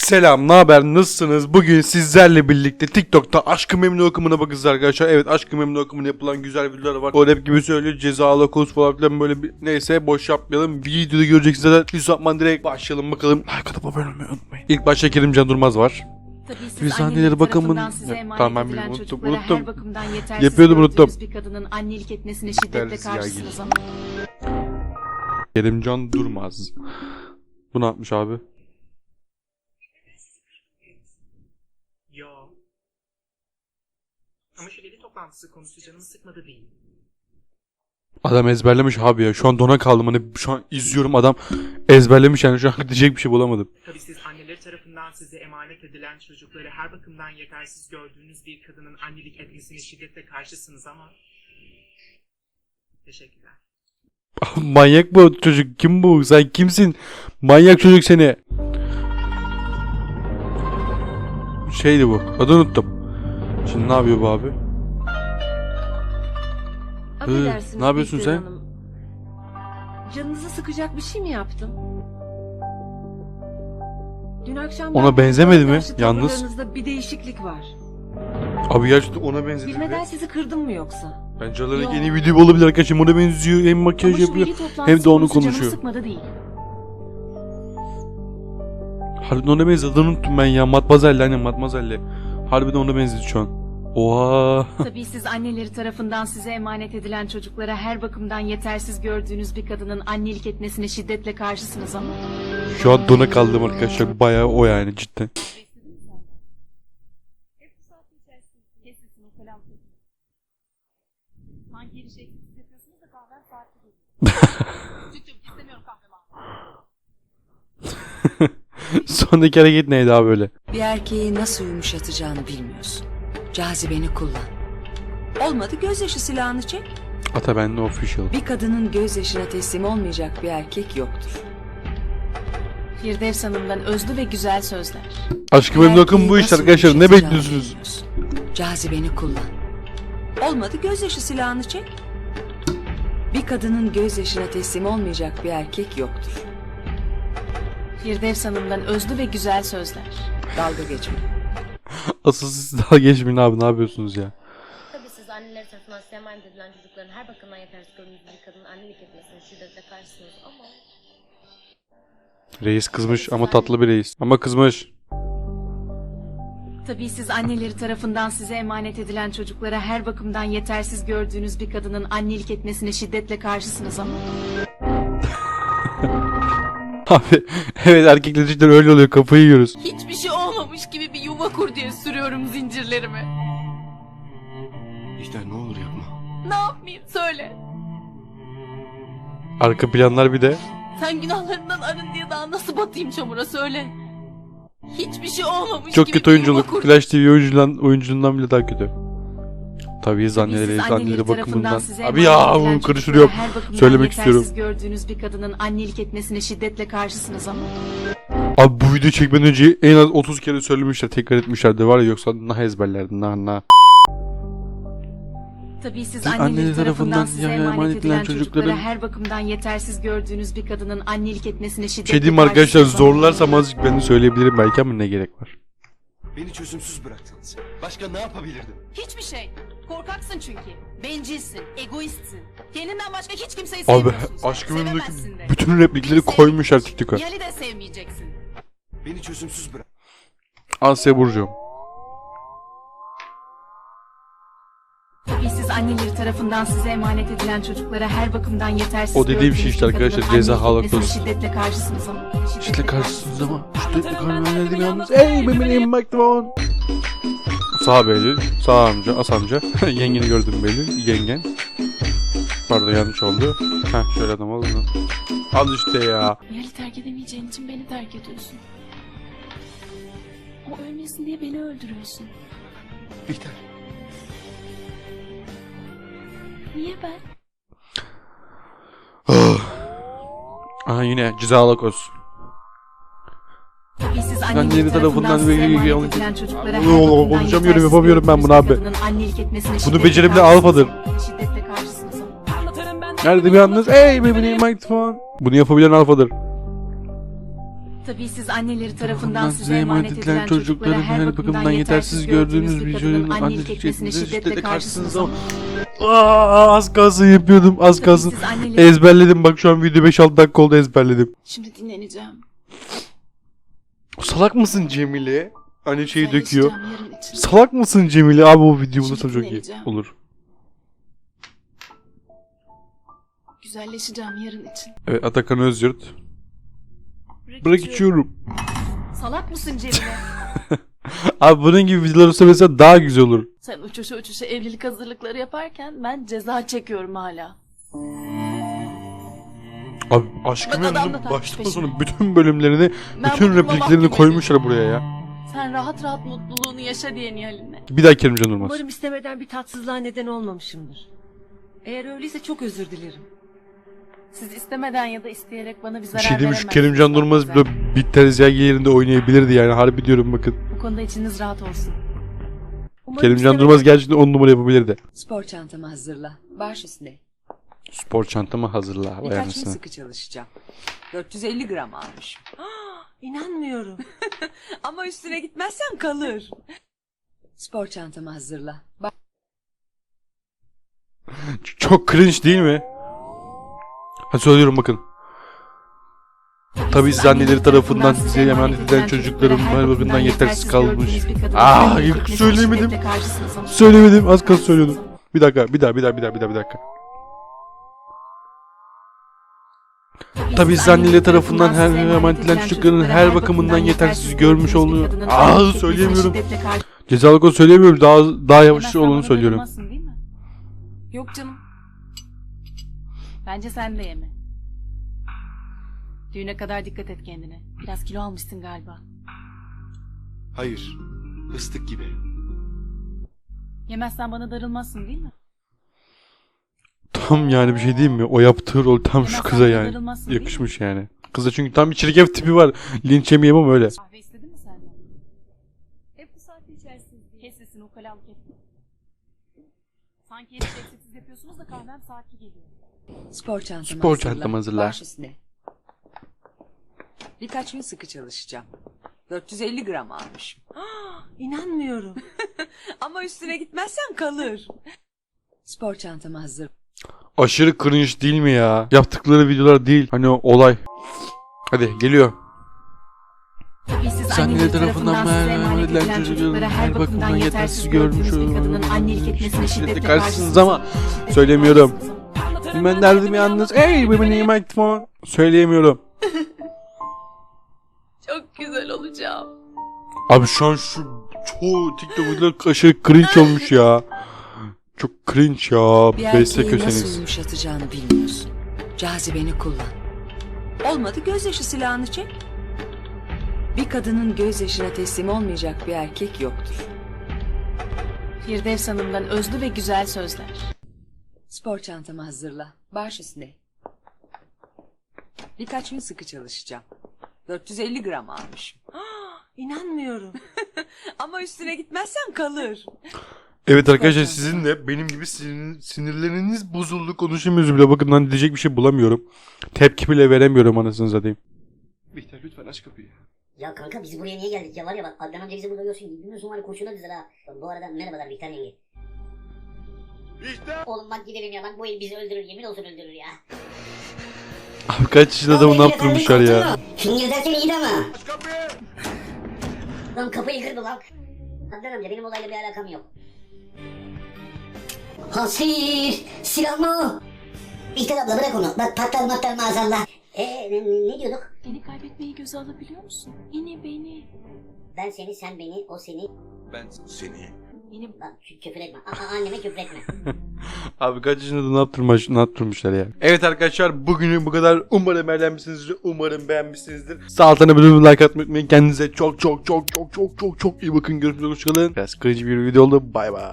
Selam, ne haber? Nasılsınız? Bugün sizlerle birlikte TikTok'ta Aşkı Memnu akımına bakacağız arkadaşlar. Evet, Aşkı Memnu akımına yapılan güzel videolar var. O rap gibi söylüyor, cezalı koz falan filan böyle bir neyse boş yapmayalım. Videoda göreceksiniz zaten. Yüz atman direkt başlayalım bakalım. Like atıp abone olmayı unutmayın. İlk başta Kerimcan Durmaz var. Tabii siz anneleri bakımın- tamam, ben biliyorum, unuttum, unuttum. Yapıyordum, unuttum. bir kadının annelik etmesine şiddetle karşısınız ama. Kerimcan Durmaz. Bu ne yapmış abi? Yo. Ama şu veli toplantısı konusu canımı sıkmadı değil. Adam ezberlemiş abi ya. Şu an dona kaldım. Hani şu an izliyorum adam ezberlemiş yani. Şu an diyecek bir şey bulamadım. Tabii siz anneleri tarafından size emanet edilen çocukları her bakımdan yetersiz gördüğünüz bir kadının annelik etmesine şiddetle karşısınız ama... Teşekkürler. Manyak bu çocuk. Kim bu? Sen kimsin? Manyak çocuk seni. Şeydi bu. Adını unuttum. Şimdi ne yapıyor bu abi? Affedersiniz ne yapıyorsun Bihter sen? Hanım. Canınızı sıkacak bir şey mi yaptım? Dün akşam Ona ben- benzemedi mi? karşı Yalnız. tavırlarınızda bir değişiklik var. Abi gerçekten ona benzedi. Bilmeden sizi kırdım mı yoksa? Bence en iyi video olabilir arkadaşlar. Ona benziyor. Hem Ama makyaj şu yapıyor. veli toplantısı hem de onu konusu canımı konuşuyor. sıkmadı değil. Harbiden ona benzedi. Adını unuttum ben ya. Matmazel'le hani Matmazel'le. Harbiden ona benzedi şu an. Oha. Tabii siz anneleri tarafından size emanet edilen çocuklara her bakımdan yetersiz gördüğünüz bir kadının annelik etmesine şiddetle karşısınız ama. Şu an dona kaldım arkadaşlar. Bayağı o yani cidden. Sondaki hareket neydi abi böyle? Bir erkeği nasıl yumuşatacağını bilmiyorsun. Cazibeni kullan. Olmadı gözyaşı silahını çek. Ata bende official. Bir kadının gözyaşına teslim olmayacak bir erkek yoktur. Firdevs Hanım'dan özlü ve güzel sözler. Aşkı memnun akım bu işte arkadaşlar. Ne bekliyorsunuz? Cazibeni kullan. Olmadı gözyaşı silahını çek. Bir kadının gözyaşına teslim olmayacak bir erkek yoktur. Firdevs Hanım'dan özlü ve güzel sözler. Dalga geçme. Asıl siz daha geçmeyin abi ne yapıyorsunuz ya? Tabii siz anneler tarafından size emanet edilen çocukların her bakımdan yetersiz gördüğünüz bir kadının annelik etmesine şiddetle karşısınız ama Reis kızmış ama tatlı bir reis. Ama kızmış. Tabii siz anneleri tarafından size emanet edilen çocuklara her bakımdan yetersiz gördüğünüz bir kadının annelik etmesine şiddetle karşısınız ama. Abi evet erkekler cidden öyle oluyor kafayı yiyoruz. Hiçbir şey olmamış gibi bir yuva kur diye sürüyorum zincirlerimi. İşte ne olur yapma. Ne yapmayayım söyle. Arka planlar bir de. Sen günahlarından arın diye daha nasıl batayım çamura söyle. Hiçbir şey olmamış Çok gibi kötü bir yuva oyunculuk. kur. Flash TV oyuncundan, oyuncundan bile daha kötü. Tabii Tabii anneleri, siz anneleri bakımından. size Abi emanet ya edilen bunu karıştırıyorum. çocuklara her bakımdan Söylemek yetersiz istiyorum. gördüğünüz bir kadının annelik etmesine şiddetle karşısınız ama. Abi bu video çekmeden önce en az 30 kere söylemişler, tekrar etmişlerdi var ya yoksa nah ezberlerdi nah nah. Tabii siz Siz anneleri anneleri tarafından tarafından size emanet edilen edilen çocuklara çocukların- her bakımdan yetersiz gördüğünüz bir kadının annelik etmesine şiddetle Şey diyeyim arkadaşlar zorlarsam azıcık ben de söyleyebilirim belki ama ne gerek var. Beni çözümsüz bıraktınız. Başka ne yapabilirdim? Hiçbir şey. Korkaksın çünkü. Bencilsin, egoistsin. Kendinden başka hiç kimseyi Abi sevmiyorsun sen. aşkı memnuniyeti Sevemezsin de. bütün replikleri Beni koymuşlar. TikTok'a. Nihal'i de sevmeyeceksin. Beni çözümsüz bırak. Asya Burcu. Tabii siz anneleri tarafından size emanet edilen çocuklara her bakımdan yetersiz O dediğim şey işte bir arkadaşlar, ceza etmesine holocaust. Şiddetle karşısınız ama. İşte karşısınız ama. Ben karşısınız yalnız. Ey bebeğim baktım Sağ Beylül, sağ amca, as amca. Yengeni gördüm Beylül, yengen. Pardon yanlış oldu. Heh şöyle adam oldu. Al işte ya. Nihal'i terk edemeyeceğin için beni terk ediyorsun. O ölmesin diye beni öldürüyorsun. Bihter. Niye ben? Aha yine cezalı kos. Tabii siz Anneleri anneleri tarafından böyle- emanet edilen çocuklara her bakımdan konuşamıyorum, yetersiz yapamıyorum ben bunu abi. bir kadının annelik etmesine Bunu şiddetle becerebilen karşısınız. Şiddetle Nerede bir yalnız? Ey bebeğim baktım Bunu yapabilen alfadır. Tabii siz anneleri tarafından size emanet edilen çocukları çocukların her bakımdan yetersiz gördüğünüz bir çocuğun annelik etmesine şiddetle karşısınız ama Aa, az kalsın yapıyordum az tabii kalsın. Ezberledim bak şu an video 5-6 dakika oldu ezberledim. Şimdi dinleneceğim. Salak mısın Cemile? Hani şeyi döküyor. Salak mısın Cemile? Abi o video bulursa Şimdi çok iyi olur. Güzelleşeceğim yarın için. Evet Atakan Özyurt. Bırak içiyorum. Salak mısın Cemile? Abi bunun gibi videolar olsa mesela daha güzel olur. Sen uçuşa uçuşa evlilik hazırlıkları yaparken ben ceza çekiyorum hala. Abi aşkım Bak adam da memnun takmış baştan peşime. sona bütün bölümlerini, Ben bütün repliklerini mahkum koymuşlar buraya ya. Sen rahat rahat mutluluğunu yaşa diye Nihal'inle. Bir daha Kerimcan Durmaz. Umarım istemeden bir tatsızlığa neden olmamışımdır. Eğer öyleyse çok özür dilerim. Siz istemeden ya da isteyerek bana bir Bir zarar şey demiş veremezsiniz. Kerimcan Durmaz bile bir terziye yerinde oynayabilirdi yani harbi diyorum bakın. Bu konuda içiniz rahat olsun. Umarım Kerimcan istemeden- Durmaz gerçekten 10 numara yapabilirdi. Spor çantamı hazırla. Baş üstüne. Spor çantamı hazırla. Vay Birkaç gün anasını. sıkı çalışacağım. 450 gram almışım. İnanmıyorum. Ama üstüne gitmezsem kalır. Spor çantamı hazırla. Baş Çok cringe değil mi? Hadi söylüyorum bakın. Tabii siz anneleri tarafından size emanet edilen çocukların her bakımdan yetersiz kalmış. Aa, ilk söyleyemedim. Söylemedim az kalsın söylüyordum. Bir dakika bir daha bir daha bir daha bir daha bir dakika. Tabii siz anneleri tarafından her emanet edilen çocukların her bakımından yetersiz görmüş olduğunu... Aa söyleyemiyorum. Cezalı kod söyleyemiyorum daha daha yavaş olanı söylüyorum. Yok canım. Bence sen de yeme. Düğüne kadar dikkat et kendine. Biraz kilo almışsın galiba. Hayır. Fıstık gibi. Yemezsen bana darılmazsın değil mi? Tam yani bir şey diyeyim mi? O yaptığı rol tam şu Yemezsen kıza bana yani. darılmazsın değil mi? Yakışmış yani. Kıza çünkü tam bir çirkef tipi var. Linç yemeyeyim ama öyle. Kahve istedin mi senden? Hep bu saatte içersin. Kes sesini ukalalık etme. Sanki hep yapıyorsunuz da kahvem saatli geliyor. Spor çantamı Spor hazırla. çantamı hazırla. Baş üstüne. Birkaç gün sıkı çalışacağım. 450 gram almışım. İnanmıyorum. Ama üstüne gitmezsem kalır. Spor çantamı hazır. Aşırı cringe değil mi ya? Yaptıkları videolar değil. Hani o olay. Hadi geliyor. Siz Sen anneleri tarafından emanet edilen çocuklara her bakımdan yetersiz bir kadının annelik etmesine şiddetle karşısınız ama söyleyemiyorum. Ben derdim yalnız. Ey benim mikrofon. Söyleyemiyorum. Çok güzel olacağım. Abi şu an şu çoğu TikTok videoları aşırı cringe olmuş ya. Çok cringe ya. Bir Besle erkeği nasıl köseniz. yumuşatacağını bilmiyorsun. Cazibeni kullan. Olmadı gözyaşı silahını çek. Bir kadının gözyaşına teslim olmayacak bir erkek yoktur. Firdevs Hanım'dan özlü ve güzel sözler. Spor çantamı hazırla. Baş üstüne. Birkaç gün sıkı çalışacağım. 450 gram almışım. İnanmıyorum. Ama üstüne gitmezsem kalır. Evet arkadaşlar sizin de benim gibi sinir- sinirleriniz bozuldu konuşamıyoruz bile. Bakın lan diyecek bir şey bulamıyorum. Tepki bile veremiyorum anasını satayım. Bihter lütfen aç kapıyı. Ya kanka biz buraya niye geldik ya var ya bak Adnan amca bizi burada görsün bilmiyorsun var ya kurşuna dizer ha. Bu arada merhabalar Bihter yenge. Bihter! Oğlum bak gidelim ya bak bu el bizi öldürür yemin olsun öldürür ya. Abi kaç yaşında adamı ne yaptırmışlar ya. Fingir derken iyiydi ama. Aç kapıyı! Lan kapıyı kırdı lan. Adnan amca benim olayla bir alakam yok. Hasir silah mı o? Bihter abla bırak onu bak patlar matlar maazallah. Eee ne, ne- ne diyorduk? Beni kaybetmeyi göze alabiliyor musun? Yine beni. Ben seni sen beni o seni. Ben seni... Kü- küfür etme. Aa, anneme küfür etme. Abi kaç yaşında da ne yaptırmış, ne yaptırmışlar ya. Evet arkadaşlar bugünün bu kadar. Umarım beğenmişsinizdir. Umarım beğenmişsinizdir. Sağ altına bölümü like atmayı unutmayın. Kendinize çok çok çok çok çok çok çok iyi bakın. Görüşmek üzere. Hoşçakalın. Biraz kırıcı bir video oldu. Bay bay.